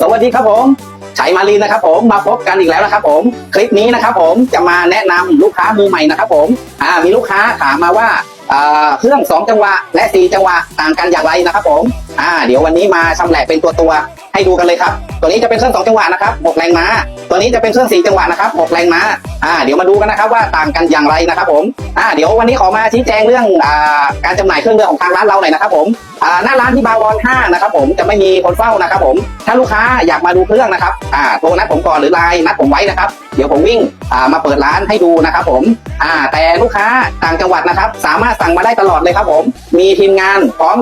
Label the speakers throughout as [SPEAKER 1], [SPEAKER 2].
[SPEAKER 1] สวัสดีครับผมชัยมารีนะครับผมมาพบกันอีกแล้วนะครับผมคลิปนี้นะครับผมจะมาแนะนำลูกค้ามือใหม่นะครับผมอ่ามีลูกค้าถามมาว่าเครื่อง 2 จังหวะและ 4 จังหวะต่างกันอย่างไรนะครับผมอ่าเดี๋ยววันนี้มาชำแหละเป็นตัวตัวให้ดูกันเลยครับ ตัวนี้จะเป็นเครื่อง 2 จังหวะนะครับ6แรงม้า ตัวนี้จะเป็นเครื่อง 4 จังหวะนะครับ6แรงม้า อ่าเดี๋ยวมาดูกันนะครับว่าต่างกันอย่างไรนะครับผมอ่าเดี๋ยววันนี้ขอมาชี้แจงเรื่องอ่าการจำหน่ายเครื่องเรือของทางร้านเราหน่อยนะครับผมอ่าหน้าร้านที่บาวอน5นะครับผมจะไม่มีคนเฝ้านะครับผมถ้าลูกค้าอยากมาดูเครื่องนะครับอ่าโทรนัดผมก่อนหรือไลน์นัดผมไว้นะครับเดี๋ยวผมวิ่งอ่ามาเปิดร้านให้ดูนะครับผมอ่าแต่ลูกค้าต่างจังหวัดนะครับ สามารถสั่งมาได้ตลอดเลยครับผม มีทีมงานพร้อม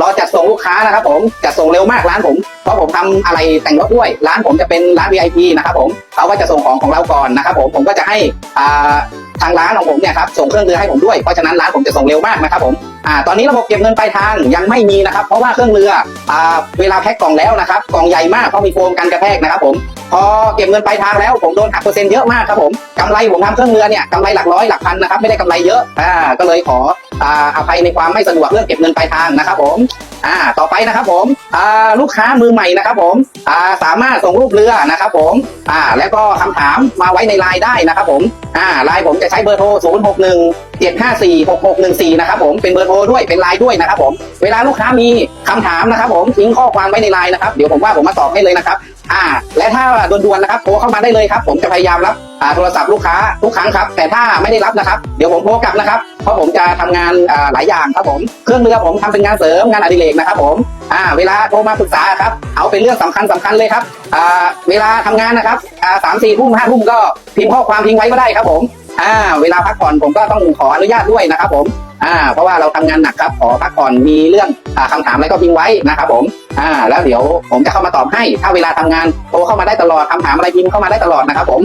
[SPEAKER 1] รอจัดส่งลูกค้านะครับผมจัดส่งเร็วมากร้านผม เพราะผมทำอะไรแต่งรถด้วย ร้านผมจะเป็นร้าน VIP นะครับผมเขาก็จะส่งของของเราก่อนนะครับผมผมก็จะให้อ่า ทางร้านของผมเนี่ยครับส่งเครื่องเรือให้ผมด้วยเพราะฉะนั้นร้านผมจะส่งเร็วมากนะครับผมอ่าตอนนี้ระบบเก็บเงินปลายทางยังไม่มีนะครับ เพราะว่าเครื่องเรืออ่าเวลาแพ็คกล่องแล้วนะครับกล่องใหญ่มากเพราะมีโฟมกันกระแทกนะครับผมพอเก็บเงินปลายทางแล้วผมโดนหักเปอร์เซ็นต์เยอะมากครับผมกำไรผมทำเครื่องเรือเนี่ยกำไรหลักร้อยหลักพันนะครับไม่ได้กำไรเยอะอ่าก็เลยขออ่าอภัยในความไม่สะดวกเรื่องเก็บเงินปลายทางนะครับผม อ่าต่อไปนะครับผมอ่าลูกค้ามือใหม่นะครับผมอ่าสามารถส่งรูปเรือนะครับผมอ่าแล้วก็คำถามมาไว้ในไลน์ได้นะครับผมอ่าไลน์ผมจะใช้เบอร์โทร 0 6 1 7 5 4 6 6 1 4 นะครับผมเป็นเบอร์โทรด้วยเป็นไลน์ด้วยนะครับผมเวลาลูกค้ามีคำถามนะครับผมทิ้งข้อความไว้ในไลน์นะครับเดี๋ยวผมว่าผมมาตอบให้เลยนะครับอ่าและถ้าด่วนๆนะครับโทรเข้ามาได้เลยครับ ผมจะพยายามรับ โทรศัพท์ลูกค้าทุกครั้งครับ แต่ถ้าไม่ได้รับนะครับ เดี๋ยวผมโทรกลับนะครับ เพราะผมจะทำงานหลายอย่างครับผมเครื่องเรือผมทำเป็นงานเสริมงานอดิเรกนะครับผมอ่าเวลาโทรมาปรึกษาครับเอาเป็นเรื่องสำคัญสำคัญเลยครับอ่าเวลาทำงานนะครับอ่าสามสี่ทุ่มห้าทุ่มก็พิมพ์ข้อความทิ้งไว้ก็ได้ครับผมอ่าเวลาพักผ่อนผมก็ต้องขออนุญาตด้วยนะครับผมอ่าเพราะว่าเราทำงานหนักครับขอพักผ่อนมีเรื่องอ่าคำถามอะไรก็พิมพ์ไว้นะครับผมอ่าแล้วเดี๋ยวผมจะเข้ามาตอบให้ ถ้าเวลาทำงานโทรเข้ามาได้ตลอดคำถามอะไรพิมพ์เข้ามาได้ตลอดนะครับผม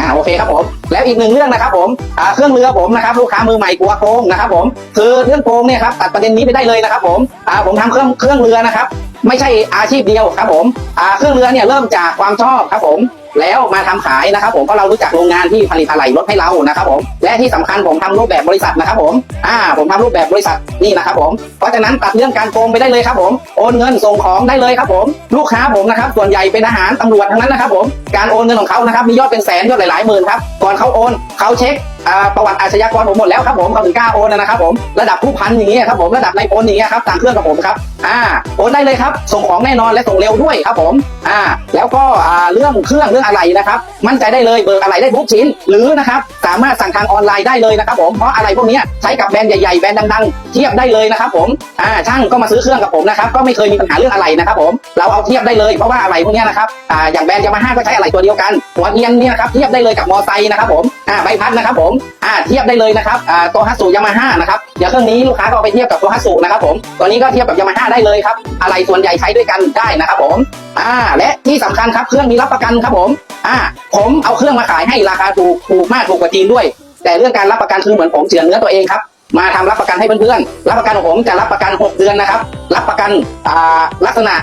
[SPEAKER 1] อ่าโอเคครับผมแล้วอีกหนึ่งเรื่องนะครับผมอ่าเครื่องเรือผมนะครับลูกค้ามือใหม่กลัวโกงนะครับผมคือเรื่องโกงเนี่ยครับตัดประเด็นนี้ไปได้เลยนะครับผมอ่าผมทำเครื่องเครื่องเรือนะครับ ไม่ใช่อาชีพเดียวครับผมอ่าเครื่องเรือเนี่ยเริ่มจากความชอบครับผม แล้วมาทำขายนะครับ ผมเพราะเรารู้จักโรงงานที่ผลิตอะไหล่รถให้เรานะครับผมและที่สำคัญผมทำรูปแบบบริษัทนะครับผมอ่าผมทำรูปแบบบริษัทนี่นะครับผมเพราะฉะนั้นตัดเรื่องการโกงไปได้เลยครับผมโอนเงินส่งของได้เลยครับผมลูกค้าผมนะครับส่วนใหญ่เป็นอาหารตำรวจทั้งนั้นนะครับผมการโอนเงินของเขานะครับมียอดเป็นแสนยอดหลายๆหมื่นครับก่อนเขาโอนเขาเช็ค ประวัติอาชญากรผมหมดแล้วครับผมเขาถึงกล้าโอนนะครับผมระดับผู้พันอย่างเงี้ยครับผมระดับนายพลอย่างเงี้ยครับต่างเครื่องกับผมครับอ่าโอนได้เลยครับ ส่งของแน่นอนและส่งเร็วด้วยครับผมอ่าแล้วก็อ่าเรื่องเครื่องเรื่องอะไรนะครับ มั่นใจได้เลยเบิกอะไรได้ทุกชิ้น หรือนะครับสามารถสั่งทางออนไลน์ได้เลยนะครับผมเพราะอะไรพวกเนี้ยใช้กับแบรนด์ใหญ่ๆแบรนด์ดังๆ เทียบได้เลยนะครับผมอ่าช่างก็มาซื้อเครื่องกับผมนะครับก็ไม่เคยมีปัญหาเรื่องอะไรนะครับผมเราเอาเทียบได้เลยเพราะว่าอะไรพวกนี้นะครับอ่าอย่างแบรนด์ยามาฮ่าก็ใช้อะไรตัวเดียวกันหัวเทียนเนี่ยครับเทียบได้เลยกับมอไซค์นะครับผมอ่าใบพัดนะครับผมอ่าเทียบได้เลยนะครับอ่าตัวฮัตสุยามาฮ่านะครับอย่างเครื่องนี้ลูกค้าก็ไปเทียบกับตัวฮัตสุนะครับผมตัวนี้ก็เทียบกับยามาฮ่าได้เลยครับอะไรส่วนใหญ่ใช้ด้วยกันได้นะครับผมอ่าและที่สำคัญครับเครื่องมีรับประกันครับผมอ่าผมเอาเครื่องมาขายให้ราคาถูกถูกมากถูกกว่าจีนด้วย แต่เรื่องการรับประกันคือเหมือนผมเฉือนเนื้อตัวเองครับมาทำรับประกันให้เพื่อนๆ รับประกันของผมจะรับประกัน 6 เดือนนะครับ รับประกันอ่าลักษณะ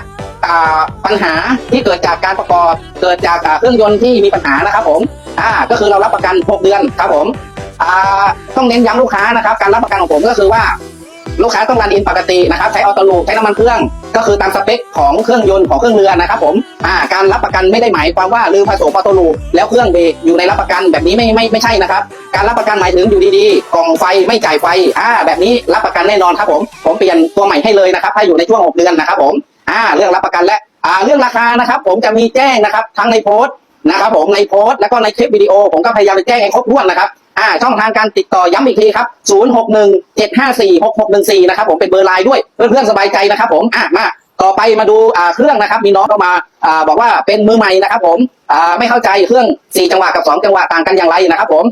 [SPEAKER 1] ปัญหาที่เกิดจากการประกอบ เกิดจากเครื่องยนต์ที่มีปัญหานะครับผม อ่าก็คือเรารับประกัน 6 เดือนครับผมอ่าต้องเน้นย้ำลูกค้านะครับ การรับประกันของผมก็คือว่าลูกค้าต้องการอินปกตินะครับ ใช้ออโต้ลูใช้น้ำมันเครื่อง ก็คือตามสเปคของเครื่องยนต์ของเครื่องเรือนะครับผมอ่าการรับประกันไม่ได้หมายความว่าลืมผสมออโต้ลูแล้วเครื่องเบรกอยู่ในรับประกันแบบนี้ไม่ไม่ไม่ใช่นะครับ การรับประกันหมายถึงอยู่ดีๆ กล่องไฟไม่จ่ายไฟอ่าแบบนี้รับประกันแน่นอนครับผมผมเปลี่ยนตัวใหม่ให้เลยนะครับถ้าอยู่ในช่วง 6 เดือนนะครับผมอ่าเรื่องรับประกันและอ่าเรื่องราคานะครับ ผมจะมีแจ้งนะครับ ทั้งในโพสต์ นะครับผมในโพสต์แล้วก็ในคลิปวิดีโอผมก็พยายามไปแจ้งให้ครบถ้วนนะครับอ่าช่องทางการติดต่อย้ำอีกทีครับ 0617546614 นะครับผมเป็นเบอร์ไลน์ด้วยเพื่อนๆสบายใจนะครับผมอะมาต่อไปมาดูอ่าเครื่องนะครับ มีน้องเข้ามาอ่าบอกว่าเป็นมือใหม่นะครับ ผมอ่าไม่เข้าใจเครื่อง 4 จังหวะกับ 2 จังหวะต่างกันอย่างไรนะครับ ผม